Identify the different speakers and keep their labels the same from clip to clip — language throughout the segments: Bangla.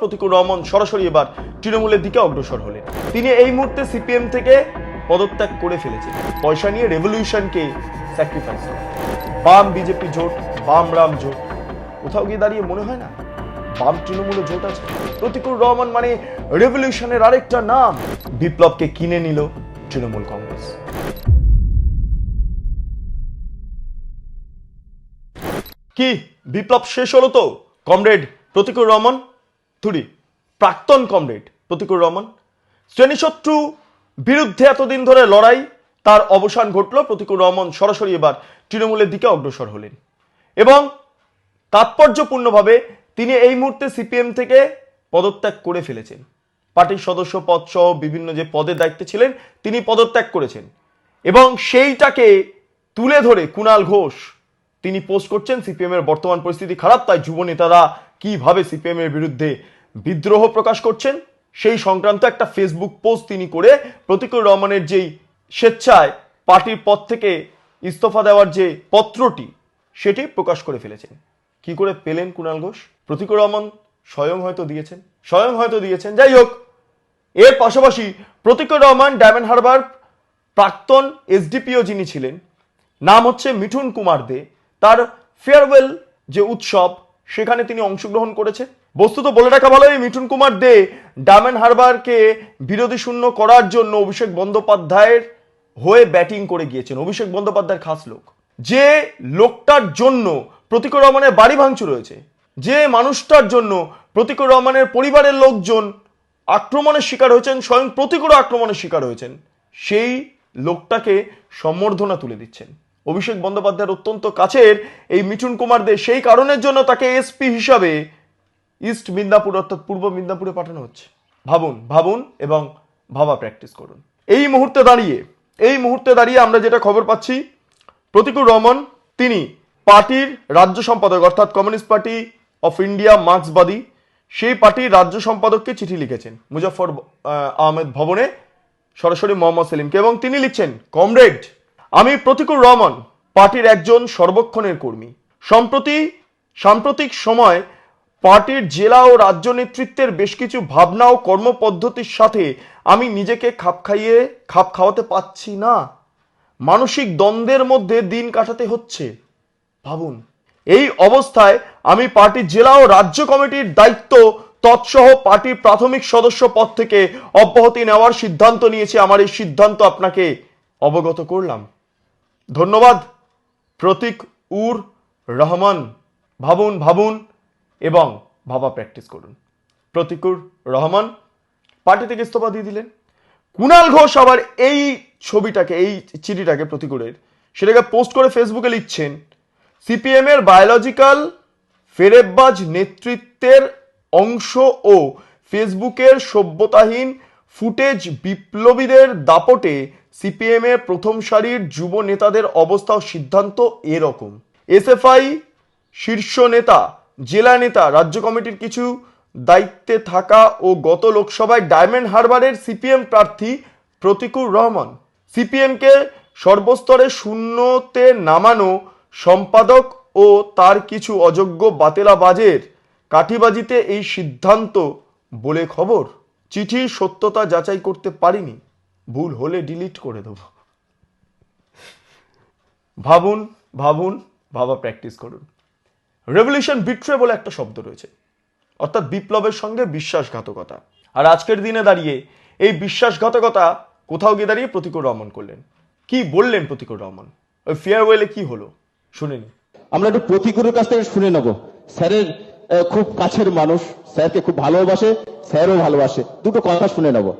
Speaker 1: প্রতিকুর রহমান সরাসরি এবার তৃণমূলের দিকে অগ্রসর হলেন। তিনি এই মুহূর্তে সিপিএম থেকে পদত্যাগ করে ফেলেছেন। পয়সা নিয়ে রেভলিউশনকে স্যাক্রিফাইস বাম বিজেপি জোট, বাম রাম জোট, কোথাও গিয়ে দাঁড়িয়ে মনে হয় না? বাম তৃণমূলে জোট আছে। প্রতিকুর রহমান মানে রেভলিউশনের আরেকটা নাম। বিপ্লবকে কিনে নিল তৃণমূল কংগ্রেস। কি? বিপ্লব শেষ হলো তো? কমরেড প্রতিকুর রহমান থুরি প্রাক্তন কমরেড প্রতিকুর রহমান। শ্রেণীশত্রু বিরুদ্ধে এতদিন ধরে লড়াই, তার অবসান ঘটল প্রতিকুর রহমান সরাসরি এবার তৃণমূলের দিকে অগ্রসর হলেন। এবং তাৎপর্যপূর্ণভাবে তিনি এই মুহূর্তে সিপিএম থেকে পদত্যাগ করে ফেলেছেন। পার্টির সদস্য পদ সহ বিভিন্ন যে পদের দায়িত্বে ছিলেন, তিনি পদত্যাগ করেছেন। এবং সেইটাকে তুলে ধরে কুণাল ঘোষ, তিনি পোস্ট করছেন, সিপিএমের বর্তমান পরিস্থিতি খারাপ, তাই যুব নেতারা কীভাবে সিপিএমের বিরুদ্ধে বিদ্রোহ প্রকাশ করছেন, সেই সংক্রান্ত একটা ফেসবুক পোস্ট তিনি করে প্রতিকুর রহমানের যেই স্বেচ্ছায় পার্টির পদ থেকে ইস্তফা দেওয়ার যে পত্রটি, সেটি প্রকাশ করে ফেলেছেন। কি করে পেলেন কুণাল ঘোষ? প্রতিকুর রহমান স্বয়ং হয়তো দিয়েছেন, স্বয়ং হয়তো দিয়েছেন। যাই হোক, এর পাশাপাশি প্রতিকুর রহমান ডায়মন্ড হারবার, প্রাক্তন এসডিপিও যিনি ছিলেন, নাম হচ্ছে মিঠুন কুমার দে, তার ফেয়ারওয়েল যে উৎসব, সেখানে তিনি অংশগ্রহণ করেছেন। বস্তুত বলে রাখা ভালো এই মিঠুন কুমার দে ডায়মন্ড হারবারকে বিরোধী শূন্য করার জন্য অভিষেক বন্দ্যোপাধ্যায়ের হয়ে ব্যাটিং করে গিয়েছেন। অভিষেক বন্দ্যোপাধ্যায়ের খাস লোক। যে লোকটার জন্য প্রতিকুর রহমানের বাড়ি ভাঙচুর রয়েছে যে মানুষটার জন্য প্রতিকুর রহমানের পরিবারের লোকজন আক্রমণের শিকার হয়েছেন, স্বয়ং প্রতিকূল আক্রমণের শিকার হয়েছেন, সেই লোকটাকে সম্বর্ধনা তুলে দিচ্ছেন। অভিষেক বন্দ্যোপাধ্যায়ের অত্যন্ত কাছের এই মিঠুন কুমার দে, সেই কারণের জন্য তাকে এসপি হিসাবে ইস্ট মিদনাপুর অর্থাৎ পূর্ব মিদনাপুরে পাঠানো হচ্ছে। ভাবুন ভাবুন এবং ভাবা প্র্যাকটিস করুন। এই মুহূর্তে দাঁড়িয়ে এই মুহূর্তে দাঁড়িয়ে আমরা যেটা খবর পাচ্ছি প্রতিকুর রহমান তিনি পার্টির রাজ্য সম্পাদক অর্থাৎ কমিউনিস্ট পার্টি অফ ইন্ডিয়া মার্ক্সবাদী সেই পার্টির রাজ্য সম্পাদককে চিঠি লিখেছেন মুজফর আহ, আহমেদ ভবনে সরাসরি মোহাম্মদ সেলিমকে এবং তিনি লিখছেন কমরেড আমি প্রতিকুর রহমান পার্টির একজন সর্বক্ষণের কর্মী। সম্প্রতি সাম্প্রতিক সময় পার্টির জেলা ও রাজ্য নেতৃত্বের বেশ কিছু ভাবনা ও কর্মপদ্ধতির সাথে আমি নিজেকে খাপ খাইয়ে খাপ খাওয়াতে পাচ্ছি না। মানসিক দ্বন্দ্বের মধ্যে দিন কাটাতে হচ্ছে। ভাবুন, এই অবস্থায় আমি পার্টির জেলা ও রাজ্য কমিটির দায়িত্ব তৎসহ পার্টির প্রাথমিক সদস্য পদ থেকে অব্যাহতি নেওয়ার সিদ্ধান্ত নিয়েছি। আমার এই সিদ্ধান্ত আপনাকে অবগত করলাম। ধন্যবাদ। প্রতীক উর রহমান। ভাবুন ভাবুন। এবং ভাবা প্র্যাকটিস করুন। প্রতিকুর রহমান পার্টি থেকে ইস্তফা দিয়ে দিলেন কুণাল ঘোষ আবার এই ছবিটাকে, এই চিঠিটাকে প্রতিকূলের সেটাকে পোস্ট করে ফেসবুকে লিখছেন সিপিএম এর বায়োলজিক্যাল ফেরেববাজ নেতৃত্বের অংশ ও ফেসবুকের সভ্যতাহীন ফুটেজ বিপ্লবীদের দাপটে সিপিএম এর প্রথম সারির যুব নেতাদের অবস্থা ও সিদ্ধান্ত এরকম। এসএফআই শীর্ষ নেতা জেলা নেতা, রাজ্য কমিটির কিছু দায়িত্বে থাকা ও গত লোকসভায় ডায়মন্ড হারবারের সিপিএম প্রার্থী প্রতিকুর রহমান। সিপিএমকে সর্বস্তরে শূন্যতে নামানো সম্পাদক ও তার কিছু অযোগ্য বাতেলাবাজের কাঠিবাজিতে এই সিদ্ধান্ত বলে খবর। চিঠির সত্যতা যাচাই করতে পারিনি। ভুল হলে ডিলিট করে দেব। ভাবুন ভাবুন, ভাবা প্র্যাকটিস করুন। রেভলিউশন বিট্রে বলে একটা শব্দ রয়েছে। অর্থাৎ বিপ্লবের সঙ্গে বিশ্বাসঘাতকতা। আর আজকের দিনে দাঁড়িয়ে এই বিশ্বাসঘাতকতা কোথাও গিয়ে দাঁড়িয়ে প্রতিকুর রহমান করলেন। কি বললেন প্রতিকুর রহমান ওই ফেয়ারওয়েলে কি হলো? শুনিনি
Speaker 2: আমরা একটু প্রতিকুরের কাছ থেকে শুনে নেব। স্যারের আহ, খুব কাছের মানুষ। স্যারকে খুব ভালোবাসে স্যারও ভালোবাসে। দুটো কথা শুনে নেব।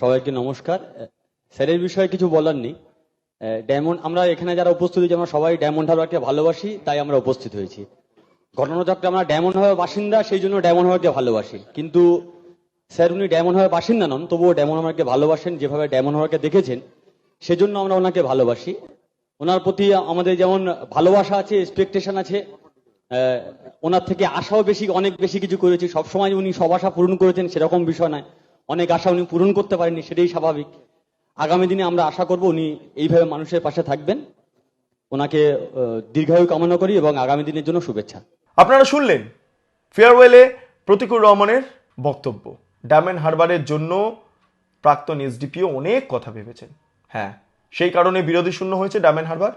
Speaker 3: সবাইকে নমস্কার। স্যারের বিষয়ে কিছু বলার নেই। ডায়মন্ড, আমরা এখানে যারা উপস্থিত হয়েছি, আমরা সবাই ডায়মন্ড হারবারকে ভালোবাসি, তাই আমরা উপস্থিত হয়েছি। ঘটনাচক্রে আমরা ডায়মন্ড হারবার বাসিন্দা, সেই জন্য ডায়মন্ড হারবারকে ভালোবাসি। কিন্তু স্যার, উনি ডায়মন্ড হারবার বাসিন্দা নন, তবুও ডায়মন্ড হারবারকে ভালোবাসেন, যেভাবে ডায়মন্ড হারবারকে দেখেছেন, সেজন্য আমরা ওনাকে ভালোবাসি। ওনার প্রতি আমাদের যেমন ভালোবাসা আছে এক্সপেকটেশন আছে ওনার থেকে আশাও বেশি, অনেক বেশি কিছু করেছি। সবসময় উনি সব আশা পূরণ করেছেন, সেরকম বিষয় নয়। অনেক আশা উনি পূরণ করতে পারেননি, সেটাই স্বাভাবিক। আগামী দিনে আমরা আশা করব উনি এইভাবে মানুষের পাশে থাকবেন। ওনাকে দীর্ঘায়ু কামনা করি এবং আগামী দিনের জন্য শুভেচ্ছা।
Speaker 1: আপনারা শুনলেন ফেয়ারওয়েলে প্রতিকুর রহমানের বক্তব্য। ডায়মন্ড হারবারের জন্য প্রাক্তন এসডিপিও অনেক কথা ভেবেছেন। হ্যাঁ সেই কারণে বিরোধী শূন্য হয়েছে ডায়মন্ড হারবার।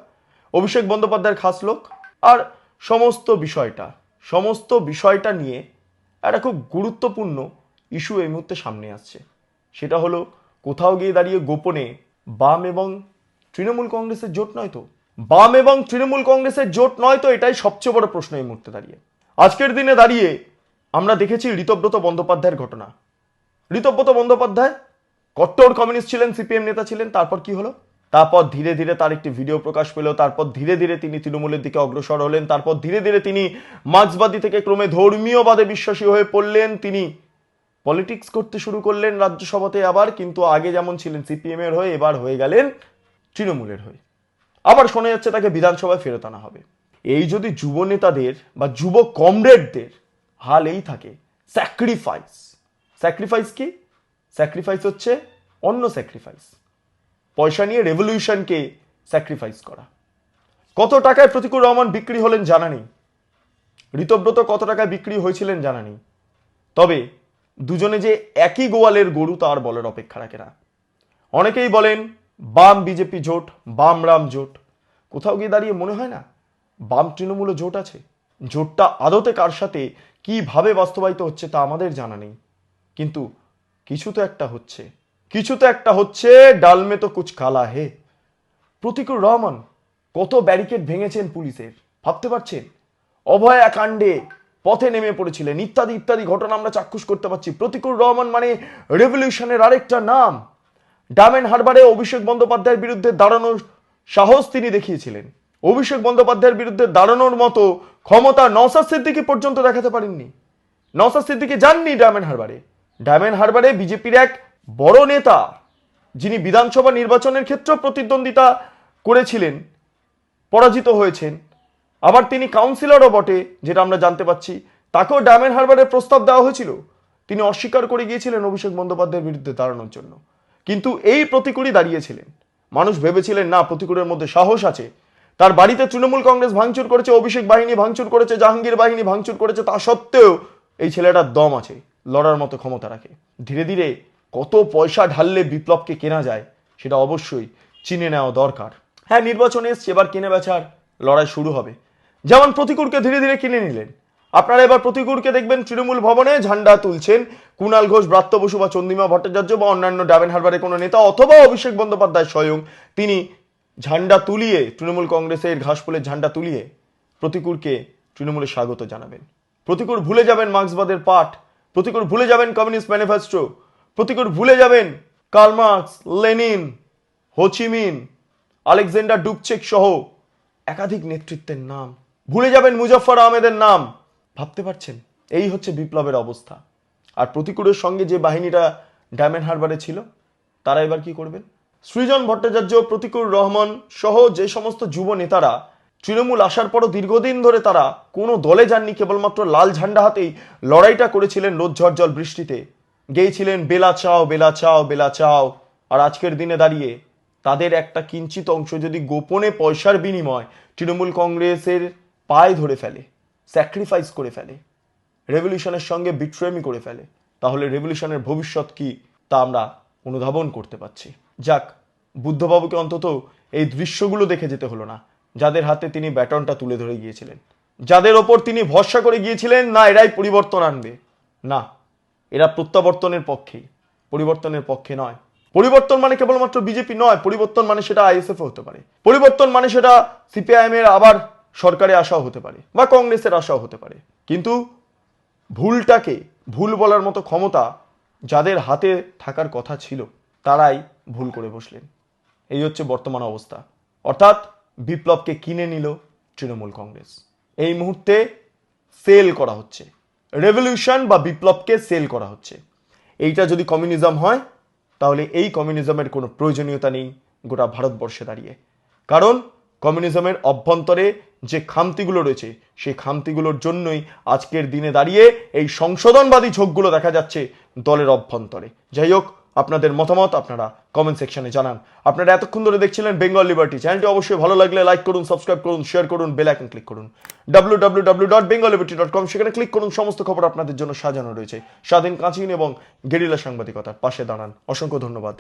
Speaker 1: অভিষেক বন্দ্যোপাধ্যায়ের খাস লোক। আর সমস্ত বিষয়টা সমস্ত বিষয়টা নিয়ে একটা খুব গুরুত্বপূর্ণ ইস্যু এই মুহূর্তে সামনে আসছে। সেটা হলো কোথাও গিয়ে দাঁড়িয়ে গোপনে বাম এবং তৃণমূল কংগ্রেসের জোট নয় তো? বাম এবং তৃণমূল কংগ্রেসের জোট নয় তো? এটাই সবচেয়ে বড় প্রশ্ন এই মুহূর্তে দাঁড়িয়ে। আজকের দিনে দাঁড়িয়ে আমরা দেখেছি ঋতব্রত বন্দ্যোপাধ্যায়ের ঘটনা। ঋতব্রত বন্দ্যোপাধ্যায়, কট্টর কমিউনিস্ট ছিলেন, সিপিএম নেতা ছিলেন, তারপর কি হলো? তারপর ধীরে ধীরে তার একটি ভিডিও প্রকাশ পেল, তারপর ধীরে ধীরে তিনি তৃণমূলের দিকে অগ্রসর হলেন, তারপর ধীরে ধীরে তিনি মার্ক্সবাদী থেকে ক্রমে ধর্মীয়বাদে বিশ্বাসী হয়ে পড়লেন, তিনি পলিটিক্স করতে শুরু করলেন রাজ্যসভাতে আবার, কিন্তু আগে যেমন ছিলেন সিপিএম এর হয়ে, এবার হয়ে গেলেন তৃণমূলের হয়ে। আবার শোনা যাচ্ছে তাকে বিধানসভায় ফেরত আনা হবে। এই যদি যুব নেতাদের বা যুব কমরেডদের হাল এই থাকে স্যাক্রিফাইস স্যাক্রিফাইস কি? স্যাক্রিফাইস হচ্ছে অন্য স্যাক্রিফাইস পয়সা নিয়ে রেভলিউশনকে স্যাক্রিফাইস করা। কত টাকায় প্রতিকুর রহমান বিক্রি হলেন জানা নেই। ঋতব্রত কত টাকায় বিক্রি হয়েছিলেন জানা নেই। তবে দুজনে যে একই গোয়ালের গরু তার বলার অপেক্ষা রাখে না। অনেকেই বলেন, বাম বিজেপি জোট, বাম রাম জোট। কোথাও গিয়ে দাঁড়িয়ে মনে হয় না, বাম তৃণমূল জোট আছে? জোটটা আদতে কার সাথে, কীভাবে বাস্তবায়িত হচ্ছে তা আমাদের জানা নেই। কিন্তু কিছু তো একটা হচ্ছে। কিছু তো একটা হচ্ছে ডালমে তো কুচ কালা হে। প্রতিকুর রহমান, কত ব্যারিকেড ভেঙেছেন পুলিশের, ভাবতে পারছেন? অভয়া কাণ্ডে পথে নেমে পড়েছিলেন। ইত্যাদি ইত্যাদি ঘটনা আমরা চাক্ষুষ করতে পারছি। প্রতিকুর রহমান মানে রেভলিউশনের আরেকটা নাম। ডায়মন্ড হারবারে অভিষেক বন্দ্যোপাধ্যায়ের বিরুদ্ধে দাঁড়ানোর সাহস তিনি দেখিয়েছিলেন। অভিষেক বন্দ্যোপাধ্যায়ের বিরুদ্ধে দাঁড়ানোর মতো ক্ষমতা নওসাদ সিদ্দিকি পর্যন্ত দেখাতে পারেননি। নওসাদ সিদ্দিকি যাননি ডায়মন্ড হারবারে। ডায়মন্ড হারবারে বিজেপির এক বড় নেতা, যিনি বিধানসভা নির্বাচনের ক্ষেত্রেও প্রতিদ্বন্দ্বিতা করেছিলেন, পরাজিত হয়েছেন। আবার তিনি কাউন্সিলরও বটে, যেটা আমরা জানতে পাচ্ছি। তাকেও ডায়মন্ড হারবারের প্রস্তাব দেওয়া হয়েছিল। তিনি অস্বীকার করে গিয়েছিলেন অভিষেক বন্দ্যোপাধ্যায়ের বিরুদ্ধে দাঁড়ানোর জন্য। কিন্তু এই প্রতিকূলই দাঁড়িয়েছিলেন। মানুষ ভেবেছিলেন, না প্রতিকূলের মধ্যে সাহস আছে। তার বাড়িতে তৃণমূল কংগ্রেস ভাঙচুর করেছে, অভিষেক বাহিনী ভাঙচুর করেছে, জাহাঙ্গীর বাহিনী ভাঙচুর করেছে, তা সত্ত্বেও এই ছেলেটার দম আছে, লড়ার মতো ক্ষমতা রাখে। ধীরে ধীরে কত পয়সা ঢাললে বিপ্লবকে কেনা যায়, সেটা অবশ্যই চিনে নেওয়া দরকার। হ্যাঁ নির্বাচনে এসছে, এবার কেনে বেচার লড়াই শুরু হবে। যেমন প্রতিকূলকে ধীরে ধীরে কিনে নিলেন। আপনারা এবার প্রতিকূলকে দেখবেন তৃণমূল ভবনে ঝান্ডা তুলছেন কুণাল ঘোষ, ব্রাত্য বসু বা চন্দ্রিমা ভট্টাচার্য বা অন্যান্য ডাবেন হারবারের কোনো নেতা অথবা অভিষেক বন্দ্যোপাধ্যায় স্বয়ং। তিনি ঝান্ডা তুলিয়ে, তৃণমূল কংগ্রেসের ঘাসফুলের ঝান্ডা তুলিয়ে প্রতিকূলকে তৃণমূলে স্বাগত জানাবেন। প্রতিকূল ভুলে যাবেন মার্ক্সবাদের পাঠ। প্রতিকূল ভুলে যাবেন কমিউনিস্ট ম্যানিফেস্টো। প্রতিকূল ভুলে যাবেন Karl Marx, Lenin Ho Chi Minh Alexander Dubcek সহ একাধিক নেতৃত্বের নাম। ভুলে যাবেন মুজফফর আহমেদের নাম। ভাবতে পারছেন? এই হচ্ছে বিপ্লবের অবস্থা। আর প্রতিকূলের সঙ্গে যে বাহিনীটা ডায়মন্ড হারবারে ছিল, তারা এবার কি করবেন? সৃজন ভট্টাচার্য, প্রতিকুর রহমান সহ যে সমস্ত যুব নেতারা, তৃণমূল আসার পরও দীর্ঘদিন ধরে তারা কোনো দলে যাননি, কেবলমাত্র লাল ঝান্ডা হাতেই লড়াইটা করেছিলেন রোদ জল বৃষ্টিতে। গেয়েছিলেন, বেলা চাও বেলা চাও বেলা চাও। আর আজকের দিনে দাঁড়িয়ে তাদের একটা কিঞ্চিত অংশ যদি গোপনে পয়সার বিনিময় তৃণমূল কংগ্রেসের পায়ে ধরে ফেলে স্যাক্রিফাইস করে ফেলে রেভলিউশনের সঙ্গে বিট্রেমি করে ফেলে, তাহলে রেভলিউশনের ভবিষ্যৎ কি তা আমরা অনুধাবন করতে পারছি। যাক, বুদ্ধবাবুকে অন্তত এই দৃশ্যগুলো দেখে যেতে হলো না, যাদের হাতে তিনি ব্যাটনটা তুলে ধরে গিয়েছিলেন। যাদের ওপর তিনি ভরসা করে গিয়েছিলেন, না, এরাই পরিবর্তন আনবে। না, এরা প্রত্যাবর্তনের পক্ষেই, পরিবর্তনের পক্ষে নয়। পরিবর্তন মানে কেবলমাত্র বিজেপি নয়, পরিবর্তন মানে সেটা আইএসএফ হতে পারে। পরিবর্তন মানে সেটা সিপিআইএম এর আবার সরকারে আশাও হতে পারে বা কংগ্রেসের আশাও হতে পারে। কিন্তু ভুলটাকে, ভুল বলার মতো ক্ষমতা যাদের হাতে থাকার কথা ছিল, তারাই ভুল করে বসলেন। এই হচ্ছে বর্তমান অবস্থা। অর্থাৎ বিপ্লবকে কিনে নিল তৃণমূল কংগ্রেস। এই মুহূর্তে সেল করা হচ্ছে। রেভলিউশন বা বিপ্লবকে সেল করা হচ্ছে। এইটা যদি কমিউনিজম হয়, তাহলে এই কমিউনিজমের কোনো প্রয়োজনীয়তা নেই গোটা ভারতবর্ষে দাঁড়িয়ে। কারণ কমিউনিজমের অভ্যন্তরে যে খামতিগুলো রয়েছে, সেই খামতিগুলোর জন্যই আজকের দিনে দাঁড়িয়ে এই সংশোধনবাদী ঝোঁকগুলো দেখা যাচ্ছে দলের অভ্যন্তরে। যাই হোক, আপনাদের মতামত আপনারা কমেন্ট সেকশনে জানান। আপনারা এতক্ষণ ধরে দেখছিলেন বেঙ্গল লিবার্টি চ্যানেলটি অবশ্যই ভালো লাগলে লাইক করুন সাবস্ক্রাইব করুন শেয়ার করুন বেল আইকন ক্লিক করুন। W W W dot Bengal liberty dot com সেখানে ক্লিক করুন, সমস্ত খবর আপনাদের জন্য সাজানো রয়েছে। স্বাধীন কাঁচিন এবং গেরিলা সাংবাদিকতার পাশে দাঁড়ান। অসংখ্য ধন্যবাদ।